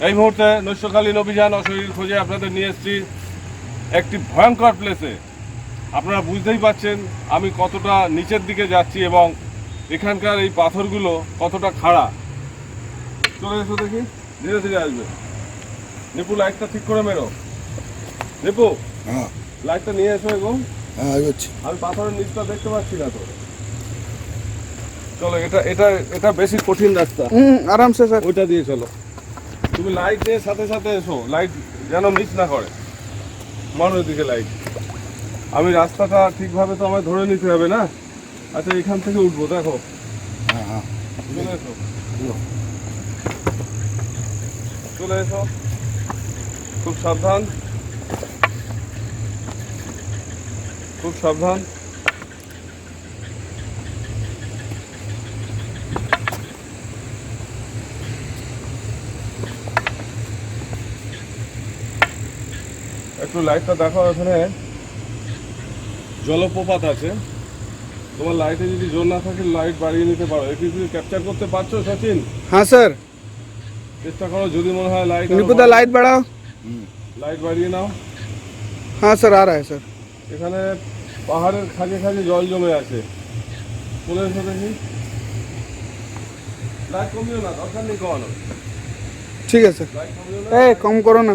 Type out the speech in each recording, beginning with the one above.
এই মুহূর্তে নৈশকালীন অভিযান অশরীর খোঁজে আপনাদের নিয়ে এসেছি একটি ভয়ঙ্কর প্লেসে আপনারা বুঝতেই পাচ্ছেন আমি কতটা নিচের দিকে যাচ্ছি এবং এখানকার এই পাথরগুলো কতটা খাড়া। চলে এসো দেখি ধীরে ধীরে আসবে। নিপু লাইটটা ঠিক করে মেরো। নিপু হ্যাঁ। লাইটটা নিয়ে এসো এবং হ্যাঁ, আমি পাথরের নিচটা দেখতে পাচ্ছি না তো। চলো এটা এটা এটা বেশি কঠিন রাস্তা। আরামসে স্যার। ওইটা দিয়ে চলো। তুমি লাইট দিয়ে সাথে সাথে এসো লাইট যেন মিস না করে। মানো দিকে লাইট আমি রাস্তাটা ঠিকভাবে তো আমায় ধরে নিতে হবে না? আচ্ছা এখান থেকে উঠবো দেখো। হ্যাঁ হ্যাঁ। চলে এসো। চলে এসো। খুব সাবধান। খুব সাবধান। একটু লাইটটা দেখো এখানে জলপ্রপাত আছে। তোমার লাইটে যদি জোর না থাকে লাইট বাড়িয়ে নিতে পারো। এটি যদি ক্যাপচার করতে পারছ সচিন? হ্যাঁ স্যার চেষ্টা করো যদি মনে হয় লাইট নিপুদা লাইট বাড়াও। লাইট বাড়িয়ে নাও। হ্যাঁ স্যার আর আছে স্যার এখানে পাহাড়ের খাজে খাজে জল জমে আছে। চলে এসো দেখি। লাইট কমিও না দরকার নেই কমানো ঠিক আছে। এই কম করো না।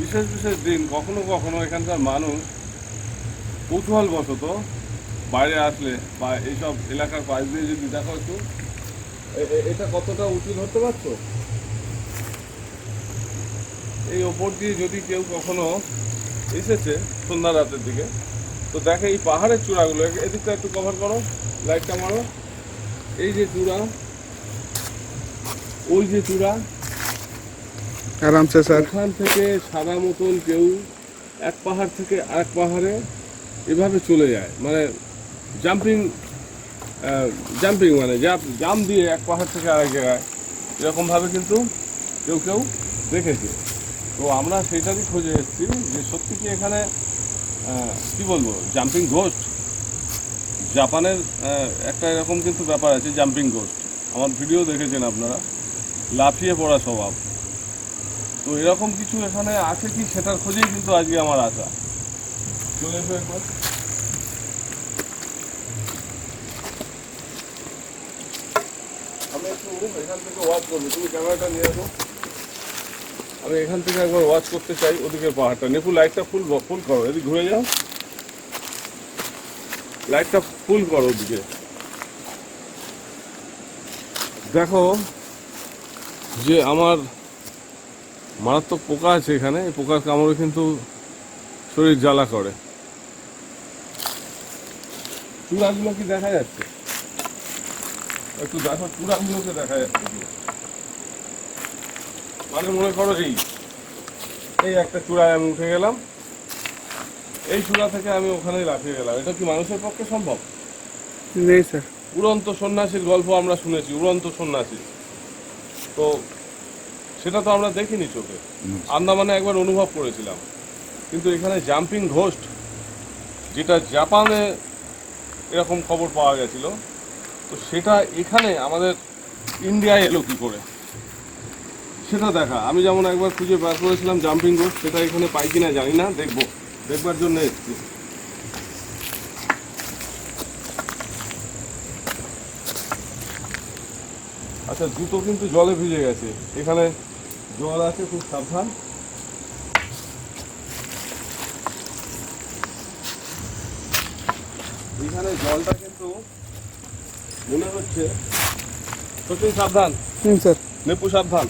বিশেষ বিশেষ দিন কখনো কখনো এখানকার মানুষ কৌতূহল বশত বাইরে আসলে বা এইসব এলাকার পাশ দিয়ে যদি দেখো এ- এটা কতটা উঁচু ধরতে পারছ এই ওপর দিয়ে যদি কেউ কখনো এসেছে সন্ধ্যা রাতের দিকে, তো দেখে এই পাহাড়ের চূড়াগুলো এদিকটা একটু কভার করো লাইটটা মারো। এই যে চূড়া, ওই যে চূড়া আরামসে, স্যার। ওখান থেকে সাদা মতন কেউ এক পাহাড় থেকে আরেক পাহাড়ে এভাবে চলে যায়। মানে জাম্পিং জাম্পিং মানে জাম দিয়ে এক পাহাড় থেকে আরেক জায়গায়। এরকমভাবে কিন্তু কেউ কেউ দেখেছে। তো আমরা সেটারই খুঁজে এসেছি যে সত্যি কি এখানে কি বলব জাম্পিং ঘোস্ট জাপানের একটা এরকম কিন্তু ব্যাপার আছে জাম্পিং ঘোস্ট আমার ভিডিও দেখেছেন আপনারা। লাফিয়ে পড়া স্বভাব। তো এরকম কিছু এখানে আছে কি? সেটার খোঁজেই কিন্তু আজকে আমার আসা চলে এসো একবার। আমি একটু এখান থেকে তুমি ক্যামেরাটা নিয়ে আসো। আমি এখান থেকে একবার ওয়াচ করতে চাই, ওদিকে পাহাড়টা। নেপু লাইটটা ফুল ফুল করো। এদিকে ঘুরে যাও। লাইটটা ফুল করো ওদিকে। দেখো যে আমার মারাত্মক পোকা আছে এখানে। এই পোকার কামড়ে কিন্তু শরীর জ্বালা করে। চূড়াগুলো কি দেখা যাচ্ছে? একটু দেখো চূড়াগুলোকে দেখা যাচ্ছে। মানে মনে করো এই এই একটা চূড়ায় আমি উঠে গেলাম। এই চূড়া থেকে আমি ওখানেই লাফিয়ে গেলাম। এটা কি মানুষের পক্ষে সম্ভব? নেই স্যার। উড়ন্ত সন্ন্যাসীর গল্প আমরা শুনেছি উড়ন্ত সন্ন্যাসী। তো সেটা তো আমরা দেখিনি চোখে। আন্দামানে একবার অনুভব করেছিলাম। কিন্তু এখানে জাম্পিং ঘোস্ট যেটা জাপানে এরকম খবর পাওয়া গেছিল তো সেটা এখানে আমাদের ইন্ডিয়ায় এলো কী করে? সেটা দেখা। আমি যেমন একবার খুঁজে বের করেছিলাম জাম্পিং ঘোস্ট সেটা এখানে পাই কিনা জানি না দেখব। দেখবার জন্য এসেছি। আচ্ছা জুতো কিন্তু জলে ভিজে গেছে। এখানে জল আছে খুব সাবধান। এখানে জলটা কিন্তু মনে হচ্ছে সচিন সাবধান। হুম স্যার। নেপু সাবধান।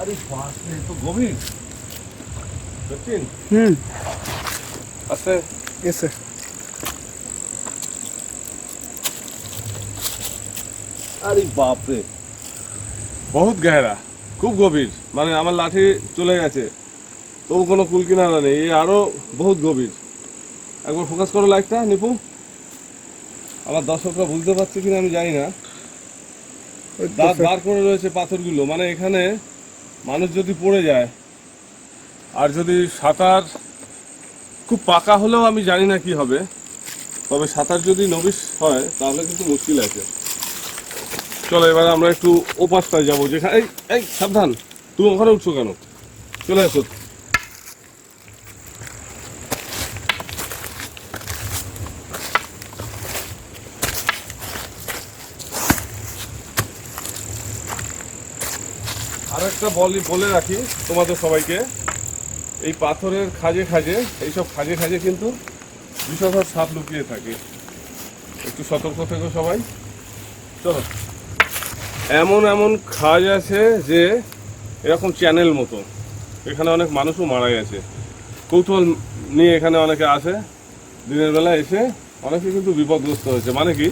আরে বাপরে তো গভীর। সচিন? হুম। আছে? এসে আরে বাপরে। বহুত গেহরা খুব গভীর। মানে আমার লাঠি চলে গেছে। তবু কোনো কুল কিনারা নেই এ আরও বহুত গভীর। একবার ফোকাস করো লাইটটা নিপু। আমার দর্শকরা বুঝতে পারছে কিনা আমি জানি না। দাঁত বার করে রয়েছে পাথরগুলো। মানে এখানে মানুষ যদি পড়ে যায় আর যদি সাঁতার খুব পাকা হলেও আমি জানি না কি হবে তবে সাঁতার যদি নবিশ হয় তাহলে কিন্তু মুশকিল আছে। চলো, এবার আমরা একটু ওপাশটায় যাব। যেখানে এই এই, সাবধান। তুমি ওখানে উঠছো কেন? চলে আসো আর একটা বলি, বলে রাখি তোমাদের সবাইকে, এই পাথরের খাজে খাজে, এইসব খাজে খাজে কিন্তু বিষধর সাপ লুকিয়ে থাকে। একটু সতর্ক থেকো সবাই। চলো। এমন এমন খাজ আছে যে এরকম চ্যানেল মতো। এখানে অনেক মানুষও মারা গেছে। কৌতূহল নিয়ে এখানে অনেকে আসে। দিনের বেলা এসে অনেকে কিন্তু বিপদগ্রস্ত হয়েছে। মানে কি?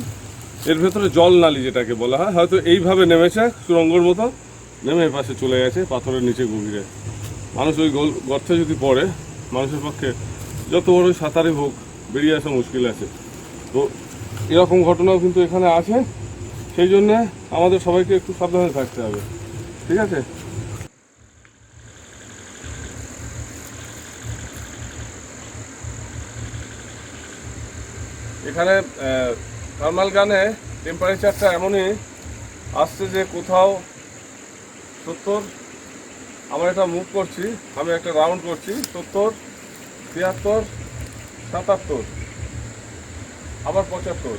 এর ভেতরে জল নালি যেটাকে বলা হয়, হয়তো এইভাবে নেমেছে সুরঙ্গর মতো নেমে পাশে চলে গেছে, পাথরের নিচে গভীরে। মানুষ ওই গোল গর্তে যদি পড়ে, মানুষের পক্ষে যত বড় সাঁতারে হোক, বেরিয়ে আসা মুশকিল আছে। তো এরকম ঘটনাও কিন্তু এখানে আছে। সেই জন্যে আমাদের সবাইকে একটু সাবধানে থাকতে হবে। ঠিক আছে? এখানে নর্মাল গানে টেম্পারেচারটা এমনই আসছে যে কোথাও সত্তর আমরা এটা মুভ করছি, আমি একটা রাউন্ড করছি, সত্তর, তিয়াত্তর, সাতাত্তর, আবার পঁচাত্তর।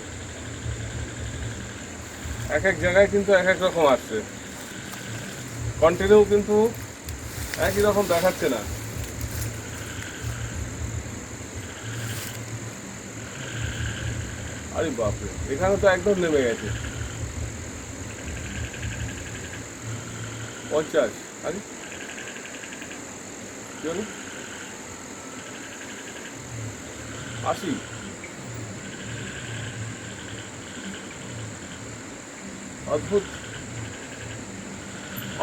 এক এক জায়গায় কিন্তু এক এক রকম আসছে। কন্টিনিউ কিন্তু একই রকম দেখাচ্ছে না। আরে বাপরে, এখানে তো একদম নেমে গেছে। পঞ্চাশ, আরে। হলো? আশি। অদ্ভুত।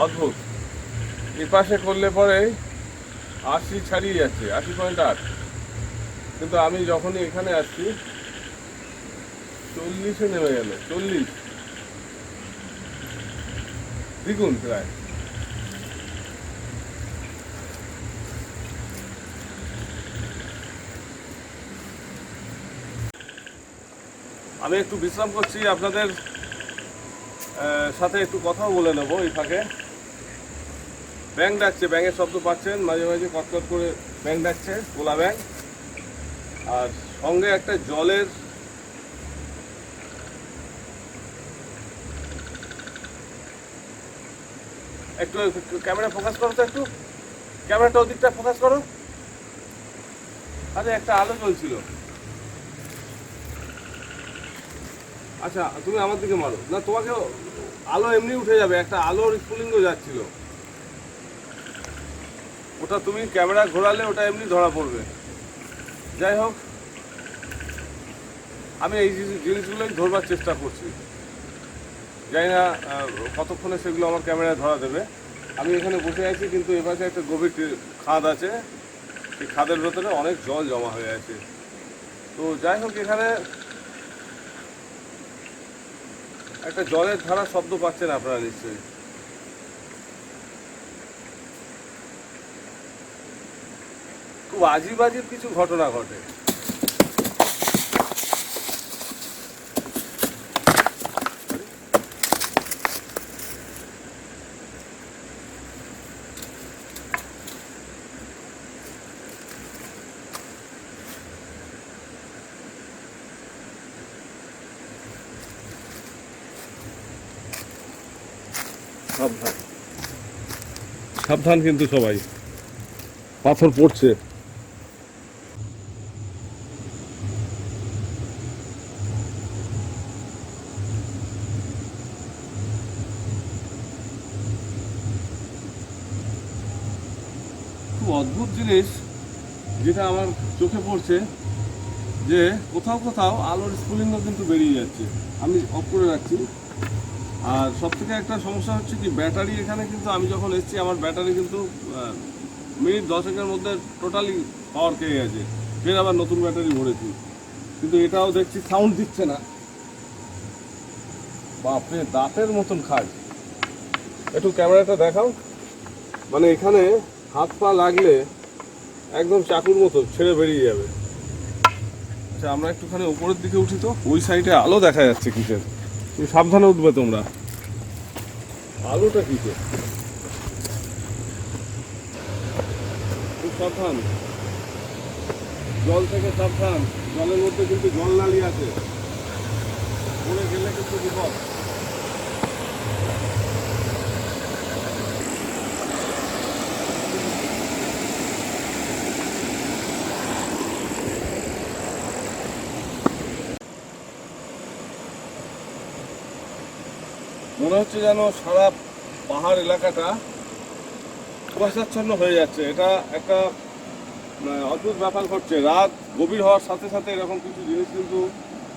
অদ্ভুত। এ পাশে করলে পরে আশি ছাড়িয়ে যাচ্ছে, আশি পয়েন্ট আট। কিন্তু আমি যখনই এখানে আসছি, চল্লিশে নেমে গেল, চল্লিশ। দ্বিগুণ প্রায়। আমি একটু বিশ্রাম করছি, আপনাদের সাথে একটু কথাও বলে নেব এই ফাঁকে। ব্যাং ডাকছে ব্যাঙের শব্দ পাচ্ছেন, মাঝে মাঝে কটকট করে ব্যাং ডাকছে গোলা ব্যাং আর সঙ্গে একটা জলের একটু ক্যামেরা ফোকাস করো তো একটু। ক্যামেরাটা ওদিকটা ফোকাস করো। আরে, একটা আলো জ্বলছিল। আচ্ছা তুমি আমার দিকে মারো। না তোমাকে আলো এমনি উঠে যাবে, একটা আলোর স্ফুলিঙ্গ যাচ্ছিল। ওটা তুমি ক্যামেরা ঘোরালে ওটা এমনি ধরা পড়বে। যাই হোক, আমি এই জিনিস- জিনিসগুলোই ধরবার চেষ্টা করছি। জানি না কতক্ষণে সেগুলো আমার ক্যামেরায় ধরা দেবে। আমি এখানে বসে আছি, কিন্তু এপাশে একটা গভীর খাদ আছে। সেই খাদের ভেতরে অনেক জল জমা হয়ে আছে। তো যাই হোক, এখানে একটা জলের ধারা শব্দ পাচ্ছেন আপনারা নিশ্চয়ই। খুব আজিব আজিব কিছু ঘটনা ঘটে। সাবধান। সাবধান কিন্তু সবাই। পাথর পড়ছে। খুব অদ্ভুত জিনিস যেটা আমার চোখে পড়ছে যে কোথাও কোথাও আলোর স্ফুলিঙ্গ কিন্তু বেরিয়ে যাচ্ছে। আমি অফ করে রাখছি। আর সব থেকে একটা সমস্যা হচ্ছে কি, ব্যাটারি এখানে কিন্তু আমি যখন এসেছি, আমার ব্যাটারি কিন্তু মিনিট দশেকের মধ্যে টোটালি পাওয়ার খেয়ে গেছে। ফের আবার নতুন ব্যাটারি ভরেছি। কিন্তু এটাও দেখছি সাউন্ড দিচ্ছে না। বাপরে, দাঁতের মতন খায়। একটু ক্যামেরাটা দেখাও। মানে এখানে হাত পা লাগলে একদম চাকুর মতো ছেড়ে বেরিয়ে যাবে। আচ্ছা আমরা একটুখানি উপরের দিকে উঠি তো। ওই সাইডে আলো দেখা যাচ্ছে কিসের? সাবধানে উঠবে তোমরা। আলোটা কি খুব সাবধান। জল থেকে সাবধান। জলের মধ্যে কিন্তু জল নালি আছে। পড়ে গেলে কিন্তু বিপদ। মনে হচ্ছে যেন সারা পাহাড় এলাকাটা কুয়াশাচ্ছন্ন হয়ে যাচ্ছে। এটা একটা মানে, অদ্ভুত ব্যাপার ঘটছে। রাত গভীর হওয়ার সাথে সাথে এরকম কিছু জিনিস কিন্তু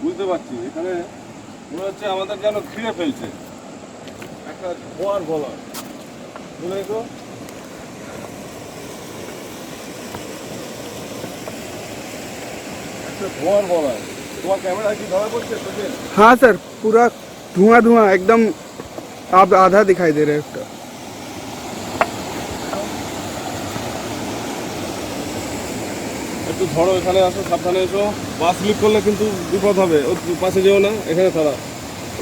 বুঝতে পারছি। এখানে মনে হচ্ছে আমাদের যেন ঘিরে ফেলছে। একটা ধোয়ার বলার বুঝলে তো? একটা ধোয়ার বলার তোমার ক্যামেরা কি ধরা পড়ছে? হ্যাঁ স্যার, পুরা धुआं धुआं एकदम आप आधा दिखाई दे रहे हैं उसका একটু ধরো এখানে আসো সাবধানে এসো বাস স্লিপ করলে কিন্তু বিপদ হবে ও পাশে যেও না এখানে থাকা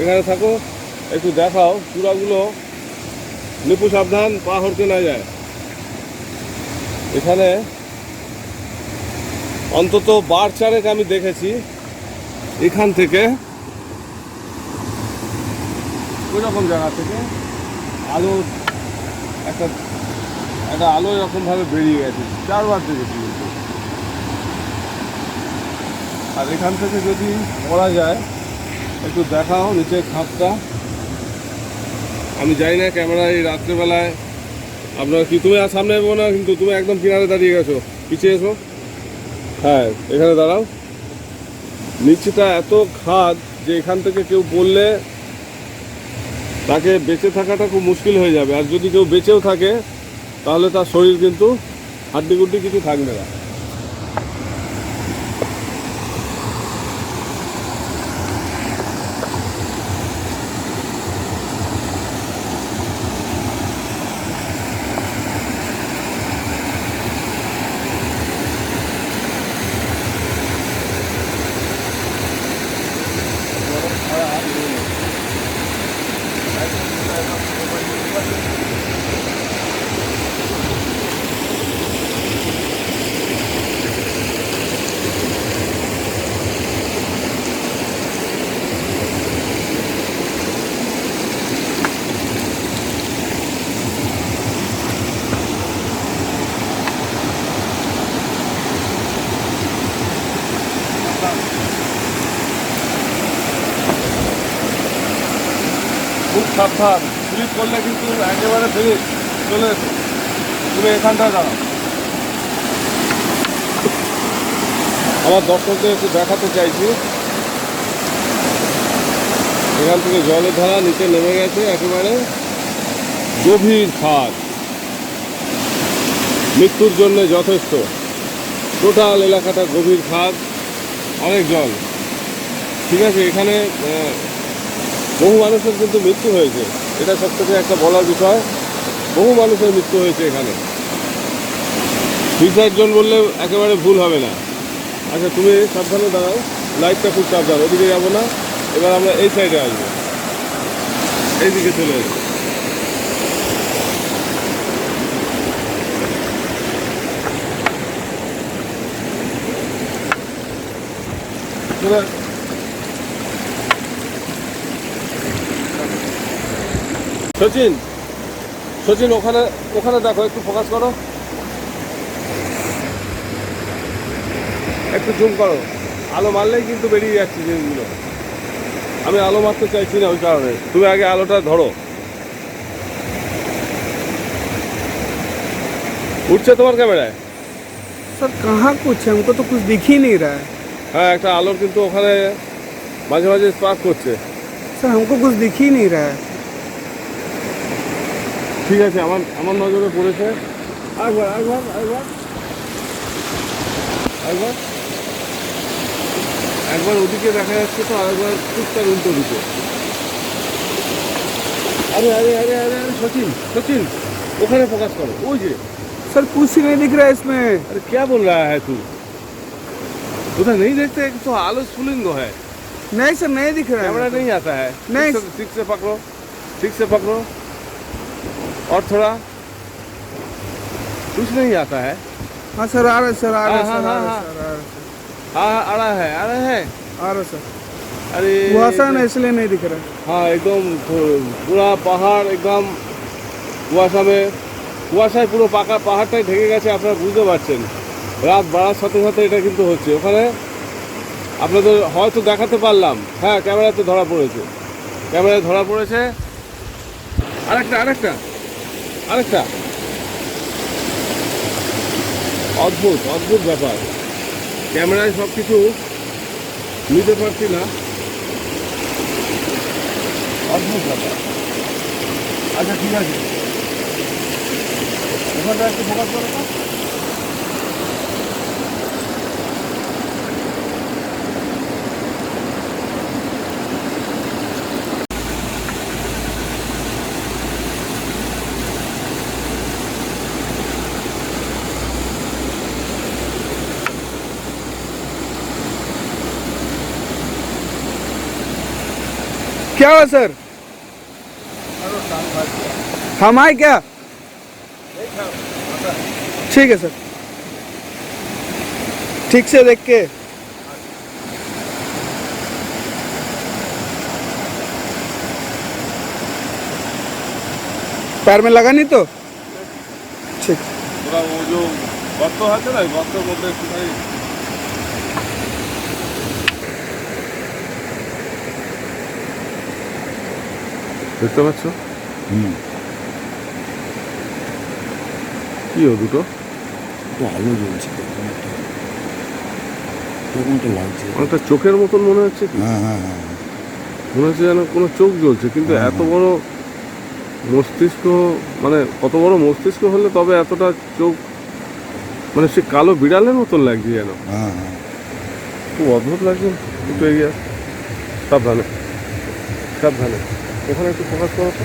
এখানে থাকো একটু দেখাও চূড়াগুলো নিপু সাবধান পা হরতে না যায় এখানে অন্তত বার চারেক আমি দেখেছি এখান থেকে ওই রকম জায়গা থেকে আলো একটা একটা আলো এরকমভাবে বেরিয়ে গেছে, চারবার দেখেছি কিন্তু। আর এখান থেকে যদি পড়া যায়, একটু দেখাও নিচের খাপটা। আমি জানি না ক্যামেরায় এই রাত্রেবেলায় আপনার কি, তুমি আর সামনে এগো না, কিন্তু তুমি একদম কিনারে দাঁড়িয়ে গেছো। পিছিয়ে এসো। হ্যাঁ এখানে দাঁড়াও। নিচেটা এত খাদ যে এখান থেকে কেউ পড়লে তাকে বেঁচে থাকাটা খুব মুশকিল হয়ে যাবে। আর যদি কেউ বেঁচেও থাকে, তাহলে তার শরীর কিন্তু হাড্ডি গুড্ডি কিছু থাকবে না। খুব সাবধান। স্লিপ করলে কিন্তু একেবারে ফেলে চলে এসো। তুমি এখানটায় দাঁড়াও। আমার দর্শকদের একটু দেখাতে চাইছি। এখান থেকে জলের ধারা, নিচে নেমে গেছে একেবারে। গভীর খাদ মৃত্যুর জন্য যথেষ্ট। টোটাল এলাকাটা গভীর খাদ অনেক জল। ঠিক আছে, এখানে বহু মানুষের কিন্তু মৃত্যু হয়েছে। এটা সব থেকে একটা বলার বিষয়। বহু মানুষের মৃত্যু হয়েছে এখানে। সুইসাইড জন বললে একেবারে ভুল হবে না। আচ্ছা তুমি সাবধানে দাঁড়াও। লাইটটা খুব সাবধান। ওদিকে যাব না। এবার আমরা এই সাইডে আসব। এইদিকে চলে আসব। চলে সচিন সচিন ওখানে ওখানে দেখো একটু ফোকাস করো। একটু জুম করো। আলো মারলেই কিন্তু বেরিয়ে যাচ্ছে জিনিসগুলো। আমি আলো মারতে চাইছি না ওই কারণে। তুমি আগে আলোটা ধরো। উঠছে তোমার ক্যামেরায়? স্যার কাহা করছে? আমি তো কিছু দেখি নেই রা। হ্যাঁ একটা আলোর কিন্তু ওখানে মাঝে মাঝে স্পার্ক করছে। স্যার আমাকে কিছু দেখি নেই রা। ঠিক আছে আমার আমার নজরে পড়েছে একবার একবার একবার একবার একবার ওদিকে দেখা যাচ্ছে তো আরেকবার ঠিক তার উল্টো দিকে আরে আরে আরে আরে আরে সচিন সচিন ওখানে ফোকাস করো ওই যে सर कुछ ही नहीं दिख रहा है इसमें अरे क्या बोल रहा है तू उधर नहीं देखते कि तो आलू स्फुलिंग है नहीं सर नहीं दिख रहा कैमरा है नहीं आता है नहीं। ठीक से- ठीक से पकड़ो ठीक से पकड़ो और थोड़ा कुछ नहीं आता है हाँ सर आ रहा है सर आ रहा है हाँ, सर आ हाँ, रहा हाँ, है सर आ रहा है हाँ हाँ, आ रहा है आ रहा है सर, आ रहा है सर अरे कुहासा ना इसलिए नहीं दिख रहा है हाँ एकदम पू- पूरा পাহাড় একদম কুয়াশা মে কুয়াশায় পুরো পাকা পাহাড়টাই ঢেকে গেছে আপনারা বুঝতে পারছেন রাত বাড়ার সাথে সাথে এটা কিন্তু হচ্ছে ওখানে আপনাদের হয়তো দেখাতে পারলাম হ্যাঁ ক্যামেরাতে ধরা পড়েছে ক্যামেরায় ধরা পড়েছে আরেকটা আরেকটা আরেকটা। অদ্ভুত অদ্ভুত ব্যাপার। ক্যামেরায় সব কিছু নিতে পারছি না। অদ্ভুত ব্যাপার। আচ্ছা ঠিক আছে। ওখানটা একটু ফোকাস করো क्या हुआ सर हम आए क्या ठीक है सर ठीक से देख के पैर में लगा नहीं तो ठीक ওরা ও যে গর্ত আছে না ওই গর্তের মধ্যে একটুখানি দেখতে পাচ্ছ? হুম। কি ও দুটো? আলো জ্বলছে এরকম একটা। লাগছে অনেকটা চোখের মতন মনে হচ্ছে কি? হ্যাঁ হ্যাঁ হ্যাঁ। মনে হচ্ছে যেন কোনো চোখ জ্বলছে কিন্তু হ্যাঁ, এত বড় মস্তিষ্ক মানে কত বড় মস্তিষ্ক হলে তবে এতটা চোখ মানে সে কালো বিড়ালের মতন লাগছে যেন। হ্যাঁ হ্যাঁ। খুব অদ্ভুত লাগছে একটু এগিয়ে। সাবধানে। সাবধানে। ওখানে একটু ফোকাস করো তো।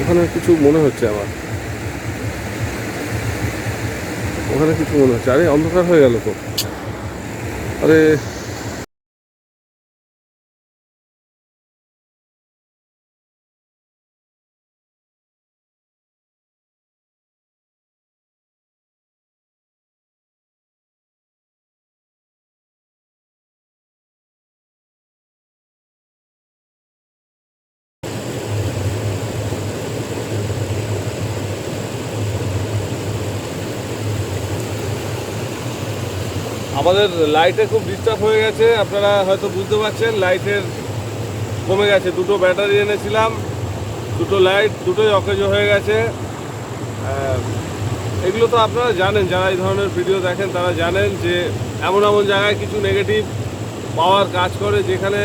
ওখানে কিছু মনে হচ্ছে আমার। ওখানে কিছু মনে হচ্ছে। আরে অন্ধকার হয়ে গেল তো। আরে আমাদের লাইটে খুব ডিস্টার্ব হয়ে গেছে, আপনারা হয়তো বুঝতে পারছেন, লাইটের কমে গেছে। দুটো ব্যাটারি এনেছিলাম, দুটো লাইট দুটোই অকেজো হয়ে গেছে। এগুলো তো আপনারা জানেন, যারা এই ধরনের ভিডিও দেখেন তারা জানেন যে এমন এমন জায়গায় কিছু নেগেটিভ পাওয়ার কাজ করে, যেখানে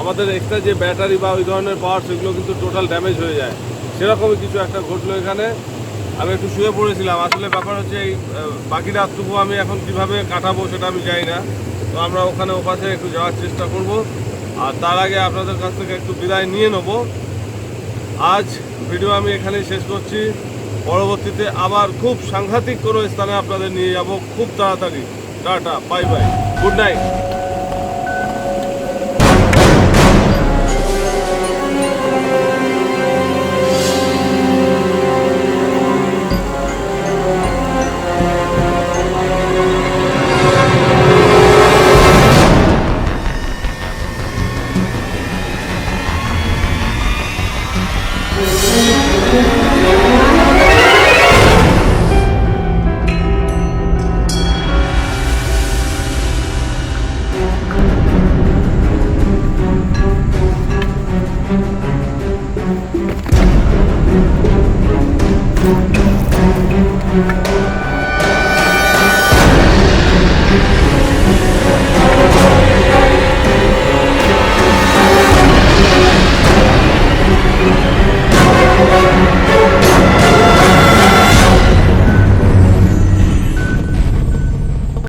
আমাদের এক্সট্রা যে ব্যাটারি বা ওই ধরনের পাওয়ার সেগুলো কিন্তু টোটাল ড্যামেজ হয়ে যায়। সেরকমই কিছু একটা ঘটলো এখানে। আমি একটু শুয়ে পড়েছিলাম। আসলে ব্যাপার হচ্ছে এই বাকি রাতটুকু আমি এখন কীভাবে কাটাবো সেটা আমি জানি না। তো আমরা ওখানে ওপাশে একটু যাওয়ার চেষ্টা করব। আর তার আগে আপনাদের কাছ থেকে একটু বিদায় নিয়ে নেব। আজ ভিডিও আমি এখানেই শেষ করছি। পরবর্তীতে আবার খুব সাংঘাতিক কোনো স্থানে আপনাদের নিয়ে যাব। খুব তাড়াতাড়ি। Tata, bye bye. Good night.